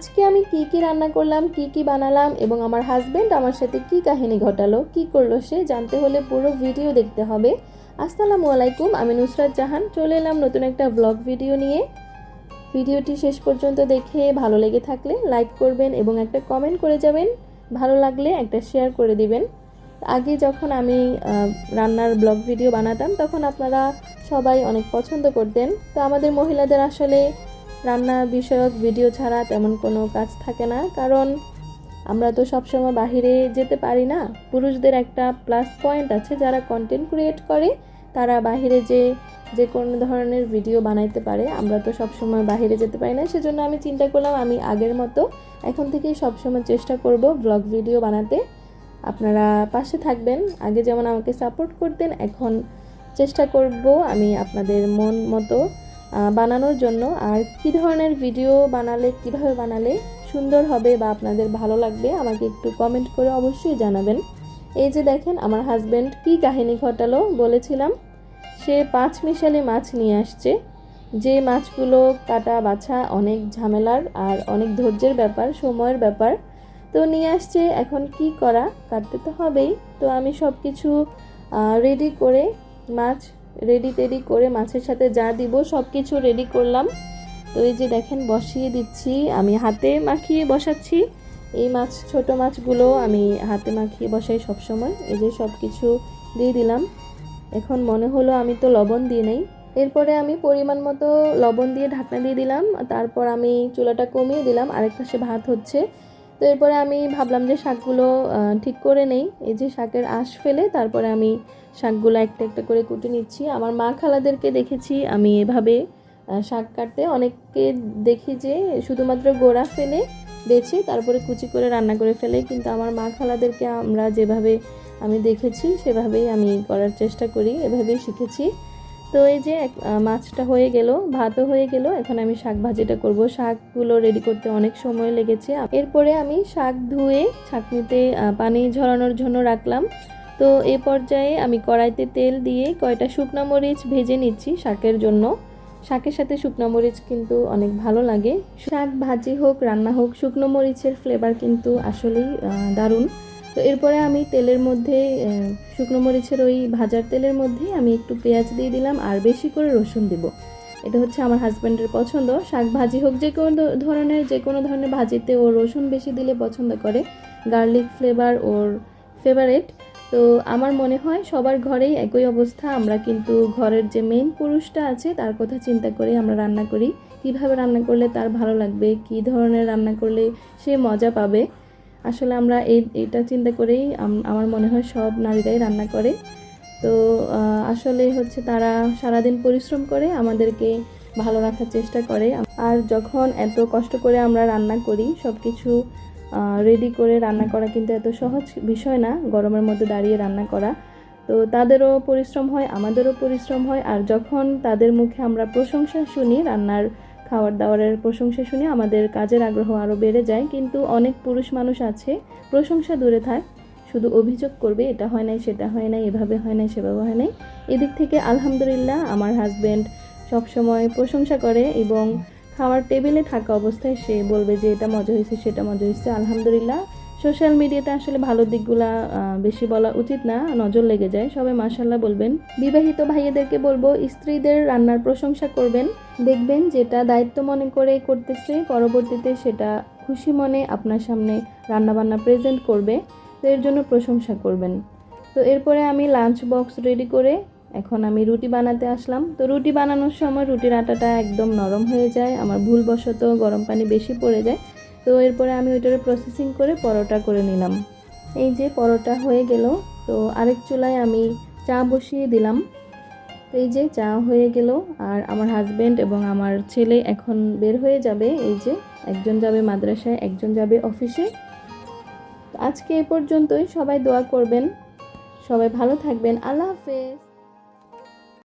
আজকে আমি কি কি রান্না করলাম, কি কি বানালাম এবং আমার হাজব্যান্ড আমার সাথে কি কাহিনী ঘটালো, কি করল সে জানতে হলে পুরো ভিডিও দেখতে হবে। আসসালামু আলাইকুম, আমি নুসরাত জাহান, চলে এলাম নতুন একটা ব্লগ ভিডিও নিয়ে। ভিডিওটি শেষ পর্যন্ত দেখে ভালো লেগে থাকলে লাইক করবেন এবং একটা কমেন্ট করে যাবেন। ভালো লাগলে একটা শেয়ার করে দিবেন। আগে যখন আমি রান্নার ব্লগ ভিডিও বানাতাম, তখন আপনারা সবাই অনেক পছন্দ করতেন। তো আমাদের মহিলাদের আসলে রান্না বিষয়ক ভিডিও ছাড়া তেমন কোনো কাজ থাকে না, কারণ আমরা তো সবসময় বাহিরে যেতে পারি না। পুরুষদের একটা প্লাস পয়েন্ট আছে যারা কন্টেন্ট ক্রিয়েট করে, তারা বাহিরে যে যে কোনো ধরনের ভিডিও বানাইতে পারে। আমরা তো সবসময় বাহিরে যেতে পারি না, সেজন্য আমি চিন্তা করলাম আমি আগের মতো এখন থেকেই সবসময় চেষ্টা করব ব্লগ ভিডিও বানাতে। আপনারা পাশে থাকবেন, আগে যেমন আমাকে সাপোর্ট করতেন, এখন চেষ্টা করব আমি আপনাদের মন মতো বানানোর জন্য। আর কী ধরনের ভিডিও বানালে, কীভাবে বানালে সুন্দর হবে বা আপনাদের ভালো লাগবে, আমাকে একটু কমেন্ট করে অবশ্যই জানাবেন। এই যে দেখেন, আমার হাজব্যান্ড কী কাহিনী ঘটালো বলেছিলাম। সে পাঁচ মিশালি মাছ নিয়ে আসছে। যে মাছগুলো কাটা বাছা অনেক ঝামেলার আর অনেক ধৈর্যের ব্যাপার, সময়ের ব্যাপার। তো নিয়ে আসছে, এখন কি করা? কাটতে তো হবেই। তো আমি সব কিছু রেডি করে মাছ রেডি টেডি করে মাছের সাথে যা দিব সব কিছু রেডি করলাম। তো এই যে দেখেন, বসিয়ে দিচ্ছি। আমি হাতে মাখিয়ে বসাচ্ছি। এই মাছ, ছোট মাছগুলো আমি হাতে মাখিয়ে বসাই সব সময় এই যে সব কিছু দিয়ে দিলাম। এখন মনে হলো আমি তো লবণ দিয়ে নেই। এরপরে আমি পরিমাণ মতো লবণ দিয়ে ঢাকনা দিয়ে দিলাম। তারপর আমি চুলাটা কমিয়ে দিলাম। আরেক পাশে ভাত হচ্ছে। তো এরপরে আমি ভাবলাম যে শাকগুলো ঠিক করে নেই। এই যে শাকের আঁশ ফেলে, তারপরে আমি শাকগুলো একটা একটা করে কুটে নিচ্ছি। আমার মা খালাদেরকে দেখেছি, আমি এভাবে শাক কাটতে। অনেককে দেখি যে শুধুমাত্র গোড়া ফেলে বেছে, তারপরে কুচি করে রান্না করে ফেলে। কিন্তু আমার মা খালাদেরকে আমরা যেভাবে আমি দেখেছি, সেভাবেই আমি করার চেষ্টা করি, এভাবেই শিখেছি। তো এই যে মাছটা হয়ে গেল, ভাতও হয়ে গেল। এখন আমি শাক ভাজিটা করব। শাকগুলো রেডি করতে অনেক সময় লেগেছে। এরপরে আমি শাক ধুয়ে ছাঁকনিতে পানি ঝরানোর জন্য রাখলাম। তো এ পর্যায়ে আমি কড়াইতে তেল দিয়ে কয়টা শুকনো মরিচ ভেজে নিচ্ছি শাকের জন্য। শাকের সাথে শুকনো মরিচ কিন্তু অনেক ভালো লাগে। শাক ভাজি হোক, রান্না হোক, শুকনো মরিচের ফ্লেভার কিন্তু আসলেই দারুণ। তো এরপরে আমি তেলের মধ্যে শুকনো মরিচের ওই ভাজার তেলের মধ্যে আমি একটু পেঁয়াজ দিয়ে দিলাম আর বেশি করে রসুন দিব। এটা হচ্ছে আমার হাজব্যান্ডের পছন্দ। শাক ভাজি হোক যে কোনো ধরনের, যে কোনো ধরনের ভাজিতে ও রসুন বেশি দিলে পছন্দ করে। গার্লিক ফ্লেভার ওর ফেভারেট। তো আমার মনে হয় সবার ঘরেই একই অবস্থা। আমরা কিন্তু ঘরের যে মেইন পুরুষটা আছে, তার কথা চিন্তা করে আমরা রান্না করি। কীভাবে রান্না করলে তার ভালো লাগবে? কী ধরনের রান্না করলে সে মজা পাবে? আসলে আমরা এই এটা চিন্তা করেই আম- আমার মনে হয় সব নারীরাই রান্না করে। তো আসলে হচ্ছে তারা সারাদিন পরিশ্রম করে আমাদেরকে ভালো রাখার চেষ্টা করে। আর যখন এত কষ্ট করে আমরা রান্না করি সব কিছু রেডি করে রান্না করা কিন্তু এত সহজ বিষয় না, গরমের মধ্যে দাঁড়িয়ে রান্না করা। তো তাদেরও পরিশ্রম হয়, আমাদেরও পরিশ্রম হয়। আর যখন তাদের মুখে আমরা প্রশংসা শুনি রান্নার খাবার দাওয়ারের প্রশংসা শুনে আমাদের কাজের আগ্রহ আরও বেড়ে যায়, কিন্তু অনেক পুরুষ মানুষ আছে, প্রশংসা দূরে থাক, শুধু অভিযোগ করবে এটা হয় নাই, সেটা হয় নাই, এভাবে হয় নাই, সেভাবে হয় নাই। এদিক থেকে আলহামদুলিল্লাহ আমার হাজব্যান্ড সবসময় প্রশংসা করে এবং খাওয়ার টেবিলে থাকা অবস্থায় সে বলবে যে এটা মজা হয়েছে, সেটা মজা হয়েছে, আলহামদুলিল্লাহ সোশ্যাল মিডিয়াতে আসলে ভালো দিকগুলা বেশি বলা উচিত না, নজর লেগে যায়। সবাই মাসাল্লাহ বলবেন। বিবাহিত ভাইয়েদেরকে বলব, স্ত্রীদের রান্নার প্রশংসা করবেন। দেখবেন যেটা দায়িত্ব মনে করে করতেছে, পরবর্তীতে সেটা খুশি মনে আপনার সামনে রান্নাবান্না প্রেজেন্ট করবে। তো এর জন্য প্রশংসা করবেন। তো এরপরে আমি লাঞ্চ বক্স রেডি করে এখন আমি রুটি বানাতে আসলাম। তো রুটি বানানোর সময় রুটির আটাটা একদম নরম হয়ে যায়, আমার ভুলবশত গরম পানি বেশি পড়ে যায়। তো এরপরে আমি ওইটারে প্রসেসিং করে পরোটা করে নিলাম। এই যে পরোটা হয়ে গেল, তো আরেক চুলায় আমি চা বসিয়ে দিলাম। তো এই যে চা হয়ে গেল, আর আমার হাজব্যান্ড এবং আমার ছেলে এখন বের হয়ে যাবে। এই যে একজন যাবে মাদ্রাসায়, একজন যাবে অফিসে আজকে এ পর্যন্তই, সবাই দোয়া করবেন। সবাই ভালো থাকবেন। আল্লাহ হাফেজ।